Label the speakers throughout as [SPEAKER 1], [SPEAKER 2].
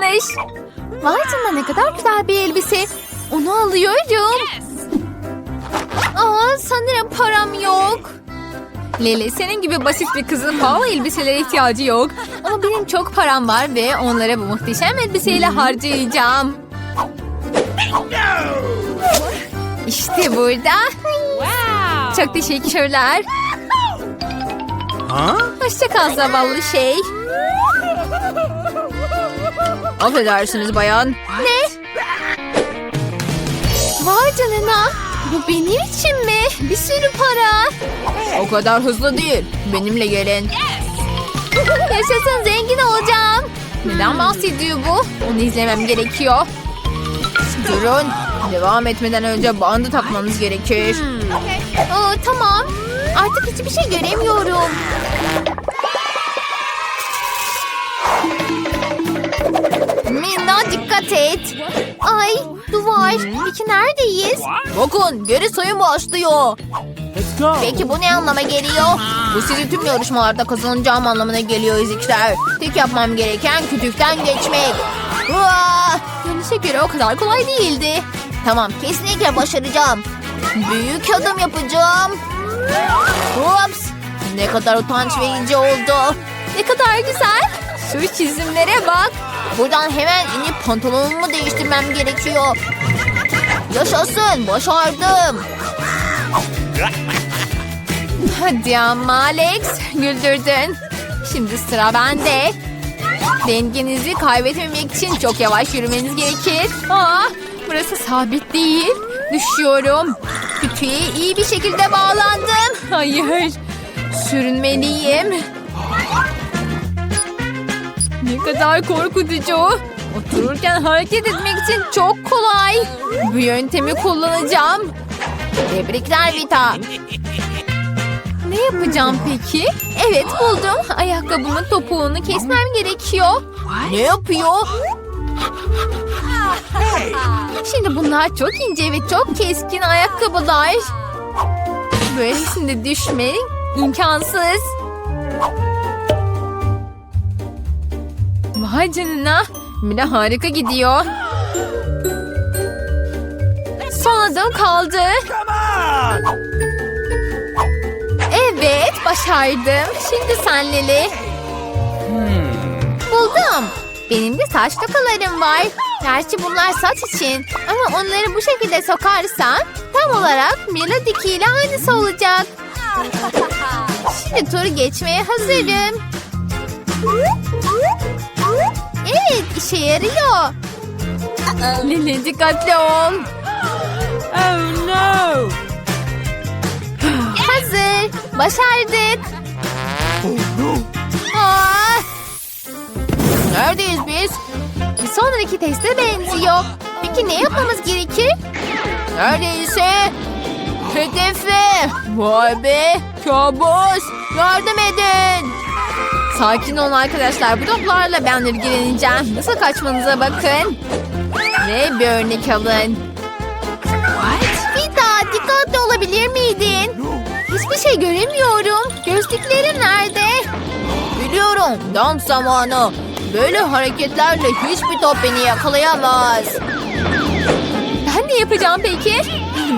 [SPEAKER 1] davranış. Vay canına ne kadar güzel bir elbise. Onu alıyorum. Aa, sanırım param yok. Lili senin gibi basit bir kızın pahalı elbiselere ihtiyacı yok. Ama benim çok param var ve onları bu muhteşem elbiseyle harcayacağım. İşte burada. Çok teşekkürler. Hoşça kal zavallı şey. Affedersiniz bayan. Ne? Vay canına. Bu benim için mi? Bir sürü para. O kadar hızlı değil. Benimle gelin. Yaşasın zengin olacağım. Neden bahsediyor bu? Onu izlemem gerekiyor. Durun. Devam etmeden önce bandı takmanız gerekir. Aa, tamam. Artık hiçbir şey göremiyorum. Ay duvar. Peki neredeyiz? Bakın geri sayım başlıyor.
[SPEAKER 2] Let's go.
[SPEAKER 1] Peki bu ne anlama geliyor? Bu sizi tüm yarışmalarda kazanacağım anlamına geliyor ezikler. Tek yapmam gereken kütükten geçmek. Yanlışa göre o kadar kolay değildi. Tamam kesinlikle başaracağım. Büyük adım yapacağım. Ups! Ne kadar utanç verici oldu. Ne kadar güzel. Şu çizimlere bak. Buradan hemen inip pantolonumu değiştirmem gerekiyor. Yaşasın başardım. Hadi ama Alex güldürdün. Şimdi sıra bende. Dengenizi kaybetmemek için çok yavaş yürümeniz gerekir. Aa, burası sabit değil. Düşüyorum. Kütüğe iyi bir şekilde bağlandım. Hayır. Sürünmeliyim. Ne kadar korkutucu. Otururken hareket etmek için çok kolay. Bu yöntemi kullanacağım. Tebrikler Vita. Ne yapacağım peki? Evet buldum. Ayakkabımın topuğunu kesmem gerekiyor. Ne yapıyor? Şimdi bunlar çok ince ve çok keskin ayakkabılar. Böylesinde düşmek imkansız. Vay canına. Mila harika gidiyor. Son adım kaldı. Evet, başardım. Şimdi sen Lili. Buldum. Benim de saç tokalarım var. Gerçi bunlar saç için. Ama onları bu şekilde sokarsam tam olarak Mila Diki ile aynısı olacak. Şimdi turu geçmeye hazırım. Evet, işe yarıyor. Lili dikkatli ol.
[SPEAKER 2] Oh no.
[SPEAKER 1] Hazır. Başardık.
[SPEAKER 2] Oh no.
[SPEAKER 1] Aa! Neredeyiz biz? Bir sonraki teste benziyor. Peki ne yapmamız gerekir? Neredeyse. Hedefe. Vay be. Kabus. Yardım edin. Sakin olun arkadaşlar. Bu toplarla ben ilgileneceğim. Nasıl kaçmanıza bakın. Ve bir örnek alın. Bir daha dikkatli olabilir miydin? Hiçbir şey göremiyorum. Gözlüklerim nerede? Biliyorum. Dans zamanı. Böyle hareketlerle hiçbir top beni yakalayamaz. Ben ne yapacağım peki?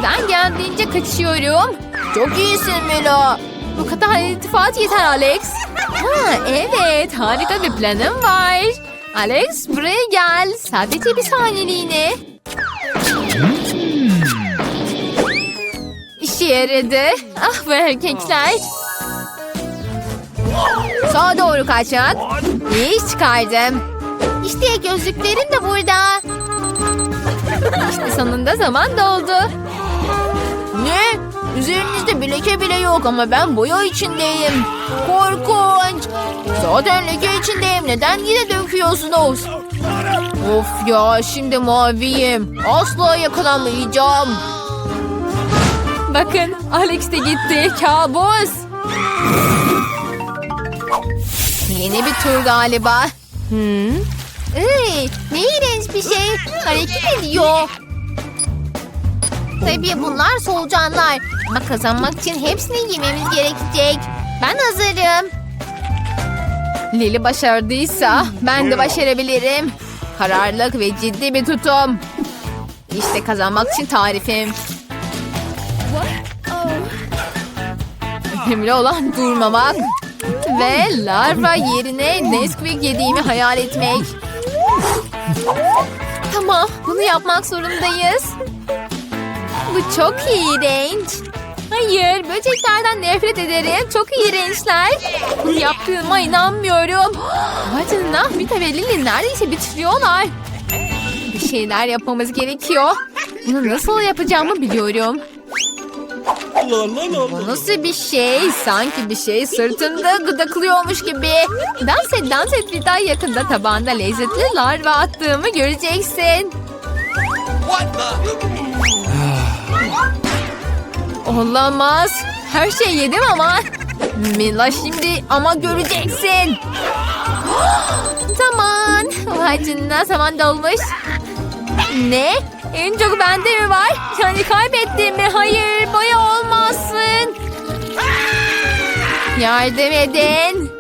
[SPEAKER 1] Ben geldiğince kaçıyorum. Çok iyisin Mila. Bu kadar iltifat yeter Alex. Ha, evet harika bir planım var. Alex buraya gel. Sadece bir saniyeliğine. İşe yaradı. Ah bu erkekler. Sağa doğru kaçak. İyi iş çıkardım. İşte gözlüklerim de burada. İşte sonunda zaman doldu. Ne? Üzerinizde bir leke bile yok ama ben boya içindeyim. Korkunç. Zaten leke içindeyim. Neden yine döküyorsunuz? Of ya şimdi maviyim. Asla yakalamayacağım. Bakın Alex de gitti. Kabus. Yeni bir tur galiba. Hmm. Iy, ne iğrenç bir şey. Hareket ediyor. Tabii bunlar solucanlar. Ama kazanmak için hepsini yememiz gerekecek. Ben hazırım. Lili başardıysa ben de başarabilirim. kararlılık ve ciddi bir tutum. İşte kazanmak için tarifim. Önemli olan durmamak. Ve larva yerine Nesquik yediğimi hayal etmek. Tamam, bunu yapmak zorundayız. Bu çok iğrenç. Hayır, böceklerden nefret ederim. Çok iğrençler. Bunu yaptığıma inanmıyorum. Vay canına, Mita ve Lily neredeyse bitiriyorlar. Bir şeyler yapmamız gerekiyor. Bunu nasıl yapacağımı biliyorum. Bu nasıl bir şey? Sanki bir şey sırtında gıdaklıyormuş gibi. Dans et, dans et bir daha yakında tabağında lezzetli larva attığımı göreceksin. Olamaz. Her şeyi yedim ama. Mila şimdi ama göreceksin. Zaman. Vay canına zaman dolmuş. Ne? En çok bende mi var? Yani kaybettim mi? Hayır boya olmasın. Yardım edin.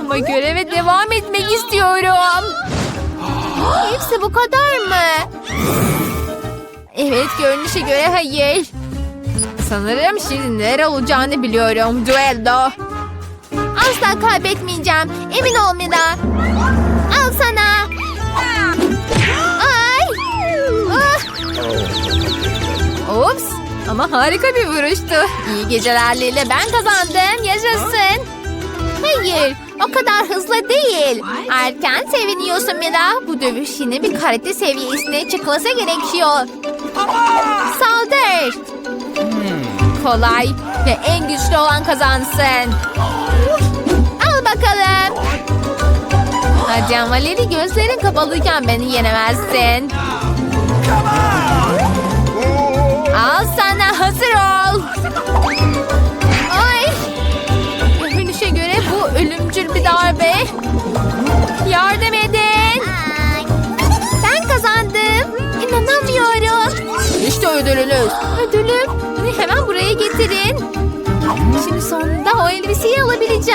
[SPEAKER 1] Ama göreve devam etmek istiyorum. Hepsi bu kadar mı? Evet görünüşe göre hayır. Sanırım şimdi nere olacağını biliyorum. Duello. Asla kaybetmeyeceğim. Emin ol Mila. Al sana. Ay. Ah. Ups. Ama harika bir vuruştu. İyi geceler Lili. Ben kazandım. Yaşasın. Hayır. O kadar hızlı değil. Erken seviniyorsun Mila. Bu dövüş bir karate seviyesine çıkması gerekiyor. Saldır. Kolay ve en güçlü olan kazansın. Al bakalım. Hadi ama Lili gözlerin kapalıyken beni yenemezsin. Al sana hazır ol.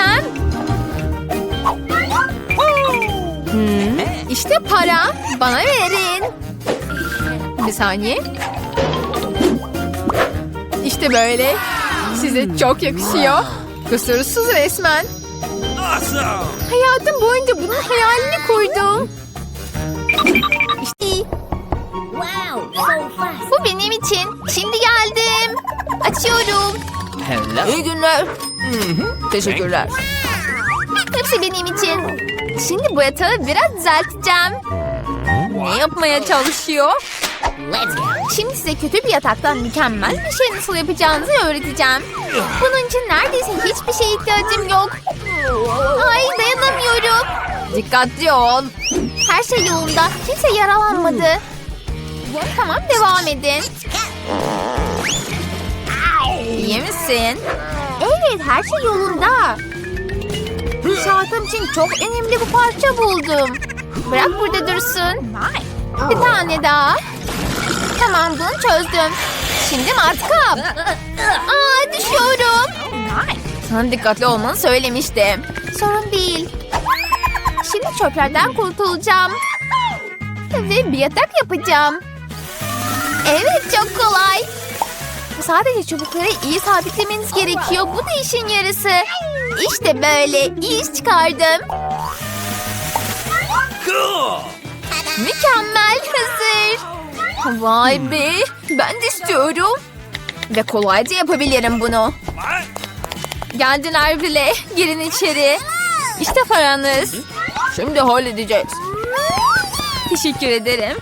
[SPEAKER 1] Alabileceğim. Hmm, işte para. Bana verin. Bir saniye. İşte böyle. Size çok yakışıyor. Kusursuz resmen. Hayatım boyunca bunun hayalini kurdum. İşte
[SPEAKER 3] Wow, so fast.
[SPEAKER 1] bu benim için. Şimdi geldim. Açıyorum.
[SPEAKER 2] Hello.
[SPEAKER 1] İyi günler. Teşekkürler. Hepsi benim için. Şimdi bu yatağı biraz düzelteceğim. Ne yapmaya çalışıyor? Şimdi size kötü bir yataktan mükemmel bir şey nasıl yapacağınızı öğreteceğim. Bunun için neredeyse hiçbir şeye ihtiyacım yok. Ay dayanamıyorum. Dikkatli ol. Her şey yolunda. Kimse yaralanmadı. Tamam devam edin. İyi misin? Evet her şey yolunda. İnşaatım için çok önemli bir parça buldum. Bırak burada dursun. Bir tane daha. Tamam bunu çözdüm. Şimdi matkap. Aa düşüyorum. Sana dikkatli olmanı söylemiştim. Sorun değil. Şimdi çöplerden kurtulacağım. Ve bir yatak yapacağım. Evet çok kolay. Sadece çubukları iyi sabitlemeniz gerekiyor. Bu da işin yarısı. İşte böyle iyi iş çıkardım. Mükemmel hazır. Vay be ben de istiyorum. Ve kolayca yapabilirim bunu. Geldiler bile. Girin içeri. İşte paranız. Şimdi halledeceğiz. Teşekkür ederim.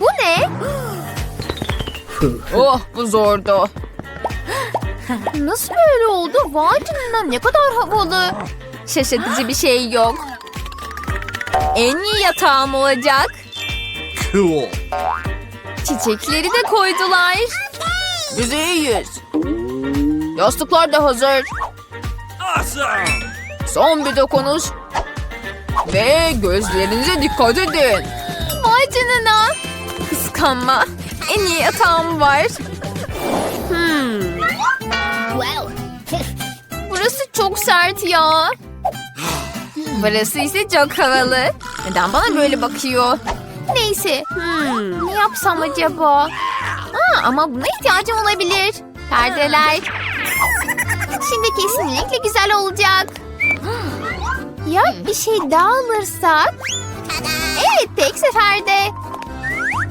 [SPEAKER 1] Bu ne? Oh bu zordu. Nasıl böyle oldu? Vay canına ne kadar havalı. Şaşırtıcı bir şey yok. En iyi yatağım olacak.
[SPEAKER 2] Cool.
[SPEAKER 1] Çiçekleri de koydular. Biz iyiyiz. Yastıklar da hazır.
[SPEAKER 2] Awesome!
[SPEAKER 1] Son bir dokunuş. Ve gözlerinize dikkat edin. Vay canına. Kıskanma. En iyi yatağım var. Hmm, burası çok sert ya. Burası ise çok havalı. Neden bana böyle bakıyor? Neyse. Hmm, ne yapsam acaba? Aa, ama buna ihtiyacım olabilir. Perdeler. Şimdi kesinlikle güzel olacak. Ya bir şey daha alırsak? Evet tek seferde.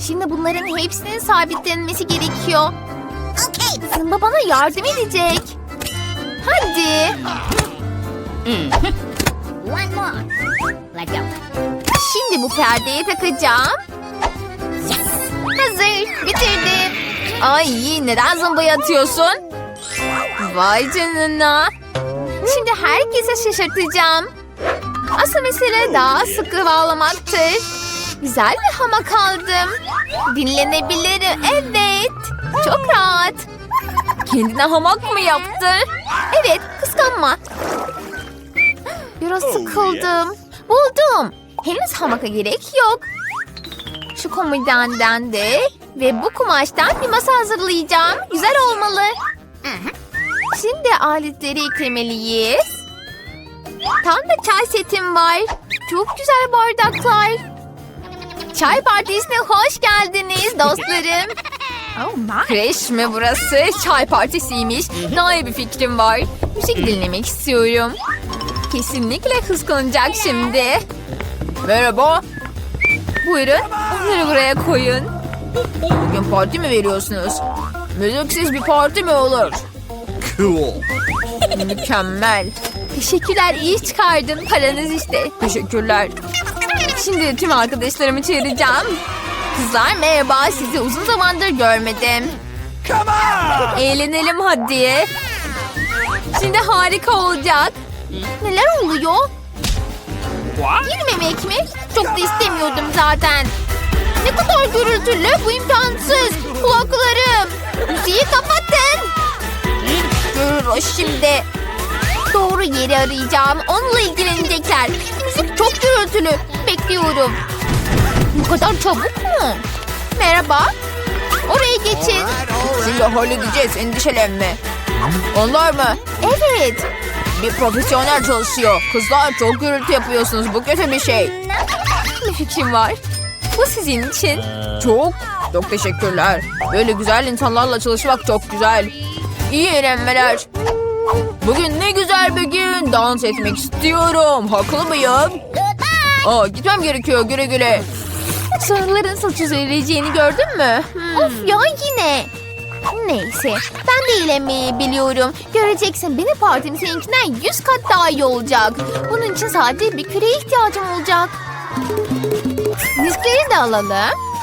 [SPEAKER 1] Şimdi bunların hepsinin sabitlenmesi gerekiyor.
[SPEAKER 3] Okay.
[SPEAKER 1] Zımba bana yardım edecek. Hadi.
[SPEAKER 3] One more. Let's go.
[SPEAKER 1] Şimdi bu perdeye takacağım.
[SPEAKER 3] Yes.
[SPEAKER 1] Hazır. Bitirdim. Ay neden zımbayı atıyorsun? Vay canına. Şimdi herkese şaşırtacağım. Asıl mesele daha sıkı bağlamaktır. Güzel bir hamak aldım. Dinlenebilirim. Evet. Çok rahat. Kendine hamak mı yaptı? Evet, kıskanma. Biraz sıkıldım. Buldum. Henüz hamaka gerek yok. Şu komodenden de ve bu kumaştan bir masa hazırlayacağım. Güzel olmalı. Şimdi aletleri eklemeliyiz. Tam da çay setim var. Çok güzel bardaklar. Çay partisine hoş geldiniz dostlarım. Kreş mi burası? Çay partisiymiş. Daha iyi bir fikrim var. Müzik dinlemek istiyorum. Kesinlikle kıskanacak şimdi. Merhaba. Buyurun. Onları buraya koyun. Bugün parti mi veriyorsunuz? Müziksiz bir parti mi olur?
[SPEAKER 2] Cool.
[SPEAKER 1] Mükemmel. Teşekkürler iyi çıkardın. Paranız işte. Teşekkürler. Şimdi tüm arkadaşlarımı çağıracağım. Kızlar merhaba sizi uzun zamandır görmedim.
[SPEAKER 2] Come on!
[SPEAKER 1] Eğlenelim hadi. Şimdi harika olacak. Neler oluyor?
[SPEAKER 2] What?
[SPEAKER 1] Girmemek mi? Çok da istemiyordum zaten. Ne kadar gürültülü bu imkansız. Kulaklarım. Müziği kapatın. Görür o şimdi. Doğru yeri arayacağım. Onunla ilgilenecekler. Müzik çok gürültülü. Bekliyorum. Bu kadar çabuk mu? Merhaba. Oraya geçin. Şimdi halledeceğiz endişelenme. Onlar mı? Evet. Bir profesyonel çalışıyor. Kızlar çok gürültü yapıyorsunuz. Bu kötü bir şey. Bir fikrim var. Bu sizin için. Çok. Çok teşekkürler. Böyle güzel insanlarla çalışmak çok güzel. İyi eğlenmeler. Bugün ne güzel bir gün. Dans etmek istiyorum. Haklı mıyım? Aa, gitmem gerekiyor. Güle güle. Sarıların saç üzereceğini gördün mü? Of ya yine. Neyse. Ben de eğlenmeyi biliyorum. Göreceksin benim partim seninkinden yüz kat daha iyi olacak. Bunun için sadece bir küreye ihtiyacım olacak. Diskleri de alalım.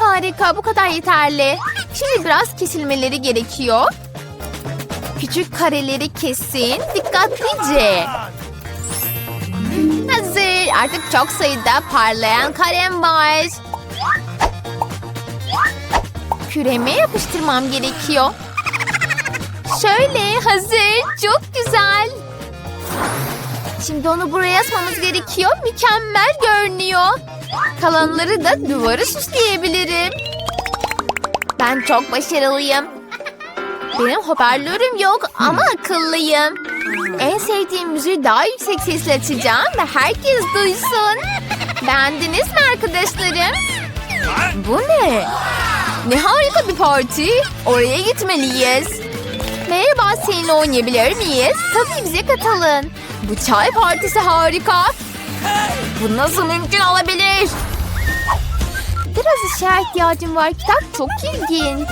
[SPEAKER 1] Harika bu kadar yeterli. Şimdi biraz kesilmeleri gerekiyor. Küçük kareleri kesin. Dikkatlice. Artık çok sayıda parlayan kalem var. Küreme yapıştırmam gerekiyor. Şöyle hazır. Çok güzel. Şimdi onu buraya asmamız gerekiyor. Mükemmel görünüyor. Kalanları da duvarı süsleyebilirim. Ben çok başarılıyım. Benim hoparlörüm yok ama akıllıyım. En sevdiğim müziği daha yüksek sesle açacağım ve herkes duysun. Beğendiniz mi arkadaşlarım? Bu ne? Ne harika bir parti. Oraya gitmeliyiz. Merhaba seninle oynayabilir miyiz? Tabii bize katılın. Bu çay partisi harika. Bu nasıl mümkün olabilir? Biraz ışığa ihtiyacım var. Kitap çok ilginç.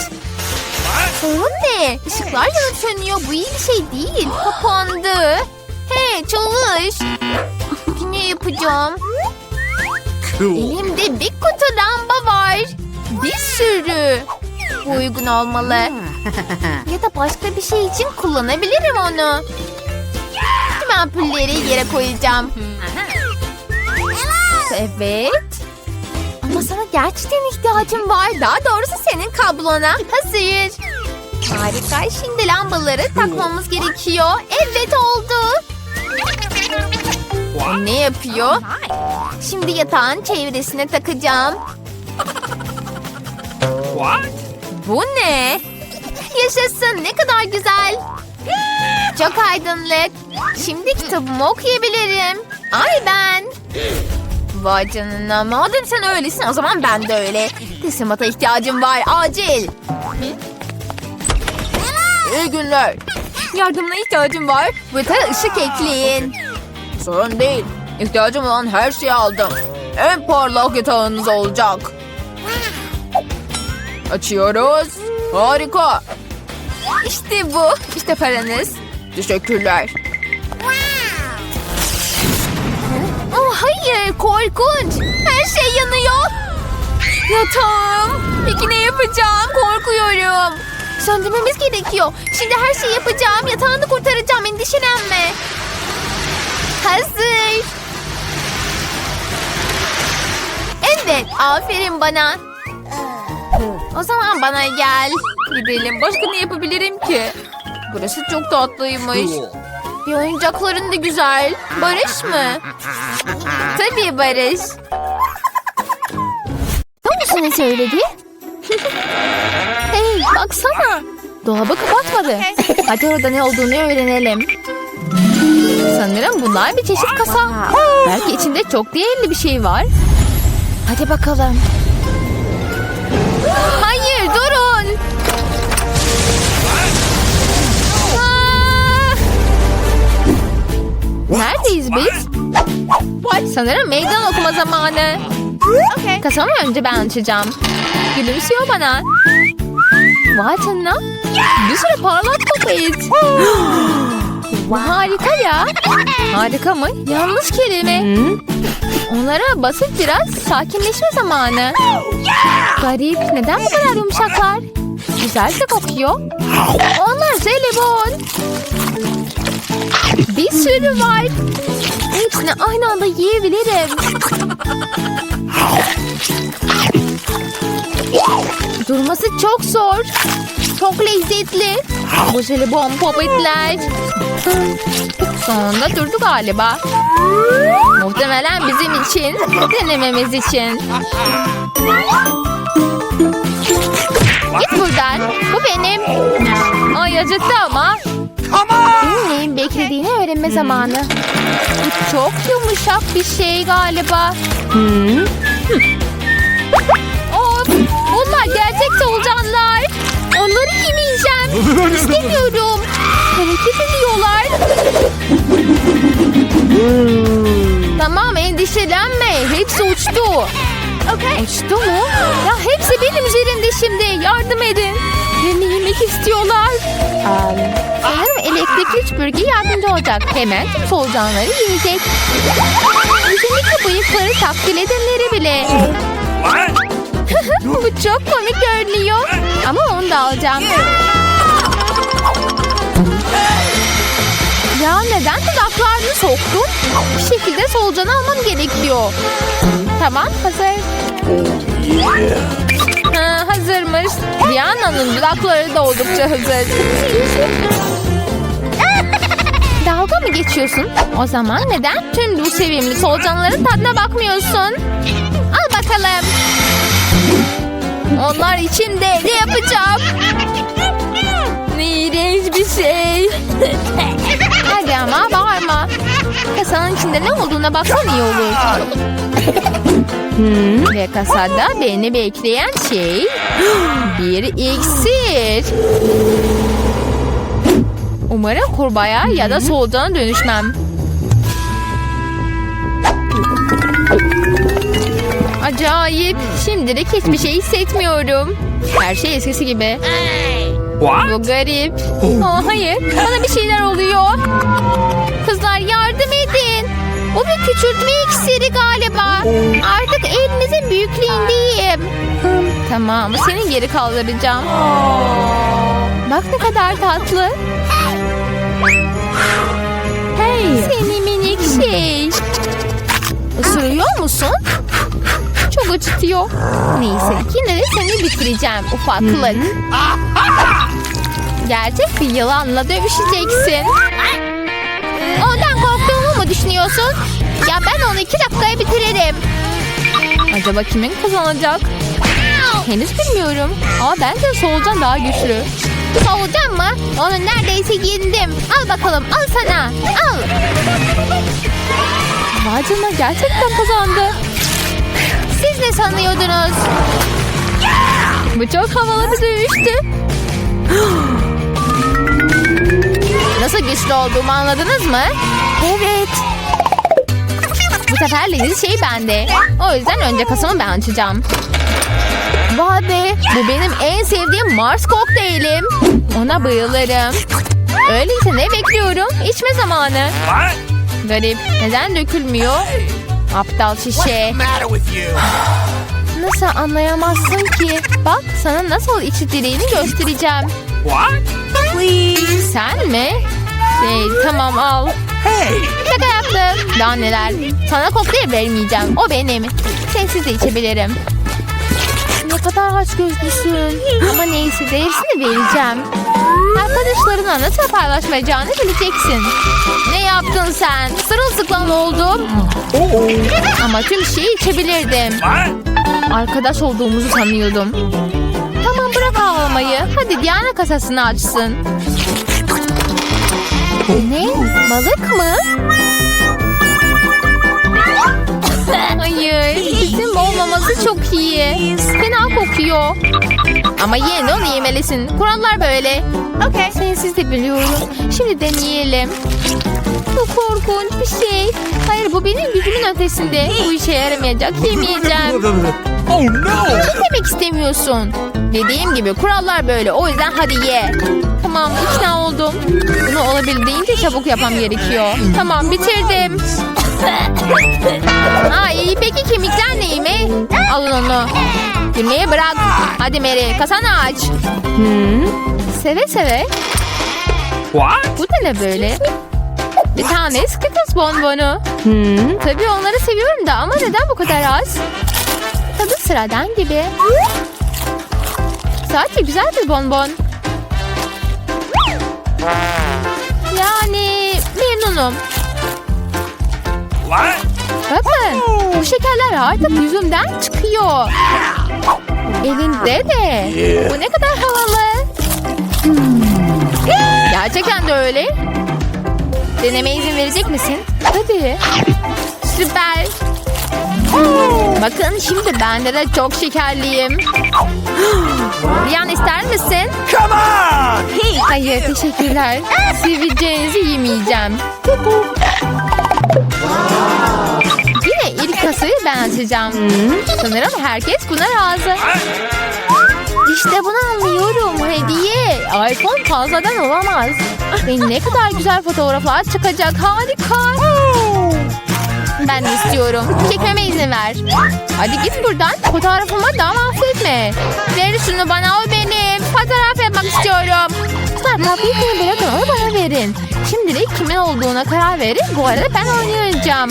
[SPEAKER 1] Sorun ne? Işıklar yanıp sönüyor. Bu iyi bir şey değil. Kapandı. Hey çalış. Yine yapacağım. Elimde bir kutu lamba var. Bir sürü. Bu uygun olmalı. ya da başka bir şey için kullanabilirim onu. Tüm ampulleri yere koyacağım. Evet. Ama sana gerçekten ihtiyacım var. Daha doğrusu senin kablona. Hazır. Harika. Şimdi lambaları takmamız gerekiyor. Evet oldu. Ne yapıyor? Şimdi yatağın çevresine takacağım.
[SPEAKER 2] What?
[SPEAKER 1] Bu ne? Yaşasın ne kadar güzel. Çok aydınlık. Şimdi kitabımı okuyabilirim. Ay ben. Vay canına. Madem sen öylesin o zaman ben de öyle. Teslimata ihtiyacım var. Acil. İyi günler. Yardımına ihtiyacım var. Burada ışık ekleyin. Sorun değil. İhtiyacım olan her şeyi aldım. En parlak yatağınız olacak. Açıyoruz. Harika. İşte bu. İşte paranız. Teşekkürler. Hayır korkunç. Her şey yanıyor. Yatağım. Peki ne yapacağım? Korkuyorum. Söndürmemiz gerekiyor. Şimdi her şeyi yapacağım. Yatağını kurtaracağım. Endişelenme. Hazır. Evet. Aferin bana. O zaman bana gel. Gidelim. Başka ne yapabilirim ki? Burası çok tatlıymış. Bir oyuncakların da güzel. Barış mı? Tabii Barış. Ne ne söyledi? hey baksana. Dolabı kapatmadı. Hadi orada ne olduğunu öğrenelim. Sanırım bunlar bir çeşit kasa. Belki içinde çok değerli bir şey var. Hadi bakalım. Hayır durun. Neredeyiz biz? Sanırım meydan okuma zamanı. Kasamı önce ben açacağım. Gülümsüyor bana. Vay canına. Bir sürü parlak popet. Harika ya. Harika mı? Yanlış kelime. Onlara basıp biraz sakinleşme zamanı. Garip. Neden bu kadar yumuşaklar? Güzel de kokuyor. Onlar jelibon. Sürü var. Hepsini aynı anda yiyebilirim. Durması çok zor. Çok lezzetli. Bu jelibon popetler. Sonunda durdu galiba. Muhtemelen bizim için, denememiz için. Git buradan. Bu benim. Ay acıttı ama. Senin neyin beklediğini öğrenme zamanı. Bu çok yumuşak bir şey galiba. Of! Bunlar gerçek solucanlar. Onları yemeyeceğim. İstemiyorum. Hareket ediyorlar. tamam endişelenme. Hepsi uçtu. Uçtu mu? Ya hepsi benim üzerimde şimdi. Yardım edin. Beni yemek istiyorlar. Sanırım elektrikli süpürge yardımcı olacak. Hemen tüm solucanları yiyecek. Özellikle bıyıkları takdir edenleri bile. Bu çok komik görünüyor. Ama onu da alacağım. Ya neden dudaklarını soktun? Bir şekilde solucanı almam gerekiyor. Tamam hazır. Ha, hazırmış. Diana'nın dudakları da oldukça hazır. Dalga mı geçiyorsun? O zaman neden tüm bu sevimli solucanların tadına bakmıyorsun? Al bakalım. Onlar içinde ne yapacağım? İğrenç bir şey. Kasanın içinde ne olduğuna baksan iyi olur. Ve kasada beni bekleyen şey bir iksir. Umarım kurbağaya ya da solucana dönüşmem. Acayip. Şimdilik hiçbir şey hissetmiyorum. Her şey eskisi gibi.
[SPEAKER 2] What?
[SPEAKER 1] Bu garip. Aa, hayır. Bana bir şeyler oluyor. Kızlar yardım edin. Bu bir küçültme iksiri galiba. Artık elinizin büyüklüğündeyim. Tamam. Seni geri kaldıracağım. Bak ne kadar tatlı. Hey. Seni minik şey. Isırıyor musun? Çok acıtıyor. Neyse yine de seni bitireceğim ufaklık. Gerçek bir yılanla dövüşeceksin. Ondan korktuğumu mu düşünüyorsun? Ya ben onu iki dakikaya bitiririm. Acaba kimin kazanacak? Henüz bilmiyorum. Ama bence solucan daha güçlü. Solucan mı? Onu neredeyse yendim. Al bakalım al sana. Al. Vay canına gerçekten kazandı. Sanıyordunuz? Bu çok havalı bir dövüştü. Nasıl güçlü olduğumu anladınız mı? Evet. Bu sefer leziz şey bende. O yüzden önce kasamı ben açacağım. Vay be, bu benim en sevdiğim Mars kokteylim. Ona bayılırım. Öyleyse ne bekliyorum? İçme zamanı. Garip, neden dökülmüyor? Aptal şişe. Nasıl anlayamazsın ki? Bak sana nasıl içildiğini göstereceğim.
[SPEAKER 2] What?
[SPEAKER 1] Sen mi? Şey, tamam al.
[SPEAKER 2] Hey!
[SPEAKER 1] Şaka yaptım. Daha neler. Sana kokteyl vermeyeceğim. O benim. Sensiz de içebilirim. Kadar aç gözlüsün. Ama neyse değersini vereceğim. Arkadaşlarına nasıl paylaşmayacağını bileceksin. Ne yaptın sen? Sırılsıklam oldum. Ama tüm şeyi içebilirdim. Arkadaş olduğumuzu sanıyordum. Tamam bırak ağlamayı. Hadi Diana kasasını açsın. Ne? Balık mı? Hayır. Bizim olmaması çok iyi. Fena kokuyor. Ama yine onu yemelisin. Kurallar böyle. Okay. Sensiz de biliyorum. Şimdi deneyelim. Bu korkunç bir şey. Hayır bu benim gücümün ötesinde. Bu işe yaramayacak. Yemeyeceğim.
[SPEAKER 2] Oh no!
[SPEAKER 1] Ne demek istemiyorsun? Dediğim gibi kurallar böyle. O yüzden hadi ye. Tamam ikna oldum. Bunu olabildiğince çabuk yapmam gerekiyor. Tamam bitirdim. Ay peki kemikler ne mi? Alın onu. Gülmeyi bırak. Hadi Mary kasanı aç. Seve seve.
[SPEAKER 2] What?
[SPEAKER 1] Bu da ne böyle? Bir tane Skittles bonbonu. Tabii onları seviyorum da ama neden bu kadar az? Tadı sıradan gibi. Sadece güzel bir bonbon. Yani memnunum.
[SPEAKER 2] What?
[SPEAKER 1] Bakın bu şekerler artık yüzümden çıkıyor. Elinde de. Bu ne kadar havalı. Gerçekten de öyle. Deneme izin verecek misin? Hadi. Süper. Bakın şimdi bende de çok şekerliyim. Riyan ister misin?
[SPEAKER 2] Come on!
[SPEAKER 1] Hayır teşekkürler. Seveceğinizi yemeyeceğim. Yine ilk kasayı ben açacağım. Sanırım herkes buna razı. İşte bunu anlıyorum. Hediye. iPhone fazladan olamaz. Ve ne kadar güzel fotoğraflar çıkacak. Harika. Ben istiyorum. Çekmeme izin ver. Hadi git buradan. Fotoğrafıma daha mahvetme. Ver şunu bana o benim. Fotoğraf yapmak istiyorum. Lütfen mahvetmeyi bırakın onu bana verin. Şimdilik kimin olduğuna karar verin. Bu arada ben oynayacağım.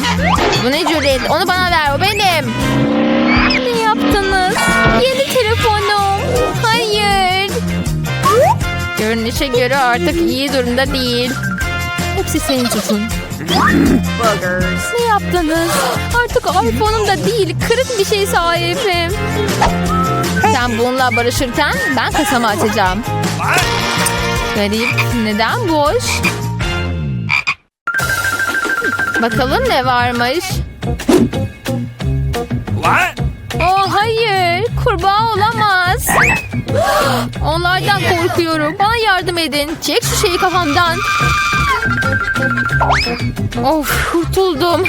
[SPEAKER 1] Bu ne cüret? Onu bana ver o benim. Görünüşe göre artık iyi durumda değil. Hepsi senin suçun. Ne yaptınız? Artık iPhone'um da değil, kırık bir şey sahibim. Sen bununla barışırken ben kasamı açacağım. Garip, neden boş? Bakalım ne varmış.
[SPEAKER 2] What?
[SPEAKER 1] Oh hayır, kurbağa olamaz. Onlardan korkuyorum. Bana yardım edin. Çek şu şeyi kafamdan. Of, kurtuldum.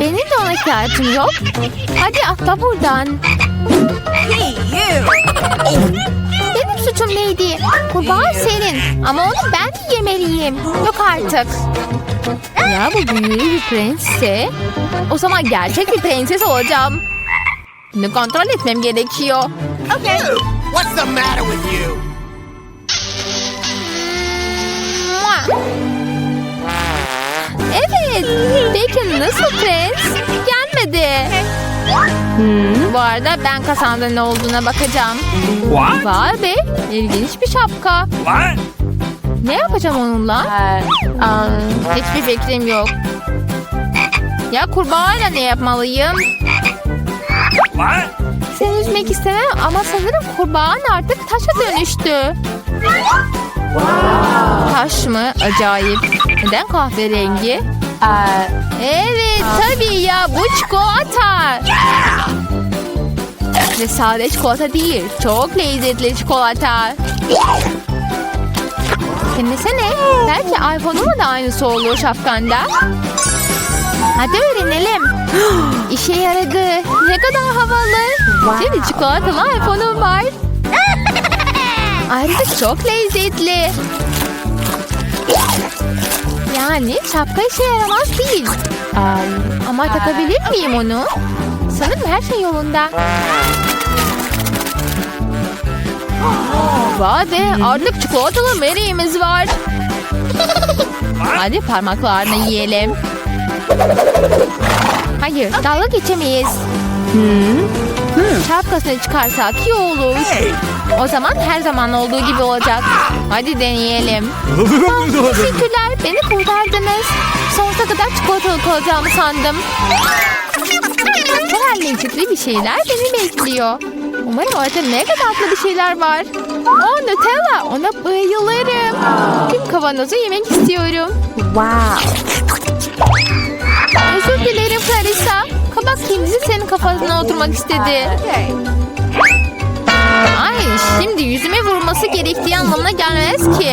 [SPEAKER 1] Benim de ona ihtiyacım yok. Hadi atla buradan. Benim suçum neydi? Kurbağa senin. Ama onu ben yemeliyim. Yok artık. Ya bu büyülü bir prensse. O zaman gerçek bir prenses olacağım. Bunu kontrol etmem gerekiyor.
[SPEAKER 2] What's the matter with you?
[SPEAKER 1] Evet. Peki nasıl prens? Gelmedi. Bu arada ben kasamda ne olduğuna bakacağım.
[SPEAKER 2] What?
[SPEAKER 1] Vay be. ilginç bir şapka.
[SPEAKER 2] What?
[SPEAKER 1] Ne yapacağım onunla? Aa, hiçbir fikrim yok. Ya kurbağayla ne yapmalıyım? Seni üzmek istemem ama sanırım kurbağan artık taşa dönüştü. Taş mı? Acayip. Neden kahverengi? Evet tabii ya bu çikolata. Ve sade çikolata değil. Çok lezzetli çikolata. Dinlesene. Belki iPhone'un da aynısı olur şapkanda. Hadi öğrenelim. İşe yaradı. Ne kadar havalı. Şimdi çikolatalı iPhone'um var. Ayrıca çok lezzetli. Yani şapka işe yaramaz değil. Ama takabilir miyim onu? Sanırım her şey yolunda. Vay be artık çikolatalı Mary'imiz var. Hadi parmaklarını yiyelim. Hayır dalga geçemeyiz. Şapkasını çıkarsak iyi olur. O zaman her zaman olduğu gibi olacak. Hadi deneyelim. Teşekkürler beni kurtardınız. Sonsuza kadar çikolatalı kalacağımı sandım. Her lezzetli bir şeyler beni bekliyor. Umarım orada ne kadar tatlı bir şeyler var. Oh Nutella ona bayılırım. Tüm kavanozu yemek istiyorum. Özür dilerim Clarissa. Kabak kendisi senin kafasına oturmak istedi. Ay şimdi yüzüme vurması gerektiği anlamına gelmez ki.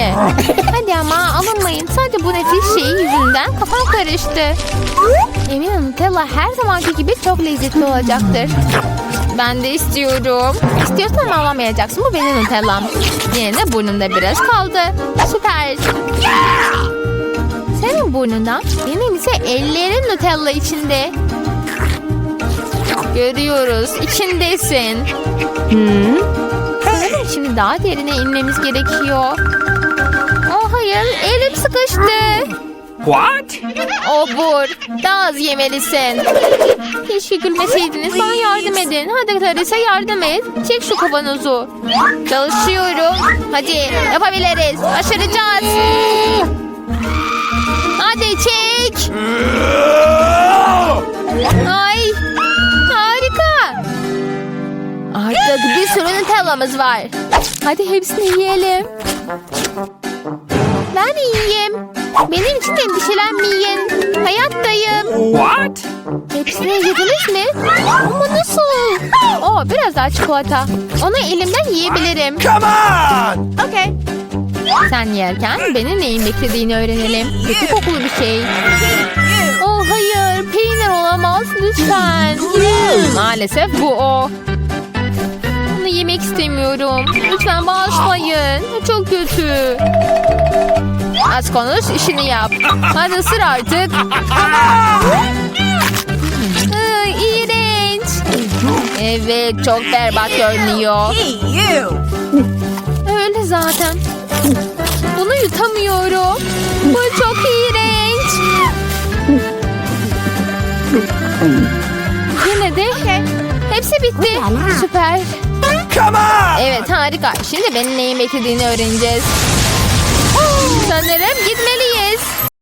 [SPEAKER 1] Hadi ama alınmayın. Sadece bu nefis şeyi yüzünden kafam karıştı. Eminim Nutella her zamanki gibi çok lezzetli olacaktır. Ben de istiyorum. İstiyorsan alamayacaksın. Bu benim Nutella'm. Yine de burnumda biraz kaldı. Süper. İse ellerin Nutella içinde. Görüyoruz. içindesin. Sanırım şimdi daha derine inmemiz gerekiyor. Oh hayır. Elim sıkıştı.
[SPEAKER 2] What?
[SPEAKER 1] Obur. Daha az yemelisin. Keşke gülmeseydiniz. Bana yardım edin. Hadi Clarissa yardım et. Çek şu kavanozu. Çalışıyorum. Hadi yapabiliriz. Başaracağız. Hadi çek. Ay. Harika. Artık bir sürü Nutella'mız var. Hadi hepsini yiyelim. Ben yiyeyim. Benim için endişelenmeyin. Hayattayım.
[SPEAKER 2] What?
[SPEAKER 1] Hepsini yediniz mi? Ama nasıl? Oo, biraz daha çikolata. Onu elimden yiyebilirim.
[SPEAKER 2] Come on!
[SPEAKER 1] Okay. Sen yerken benim neyin beklediğini öğrenelim. Kötü kokulu bir şey. Olamaz lütfen. Maalesef bu o. Bunu yemek istemiyorum. Lütfen bağışlayın. Çok kötü. Az konuş, işini yap. Hadi ısır artık. İğrenç. Evet, çok berbat görünüyor. Öyle zaten. Bunu yutamıyorum. Bu çok iğrenç. Yine de hepsi bitti. Süper.
[SPEAKER 2] Come on!
[SPEAKER 1] Evet harika. Şimdi benim neyin beklediğini öğreneceğiz. Sanırım gitmeliyiz.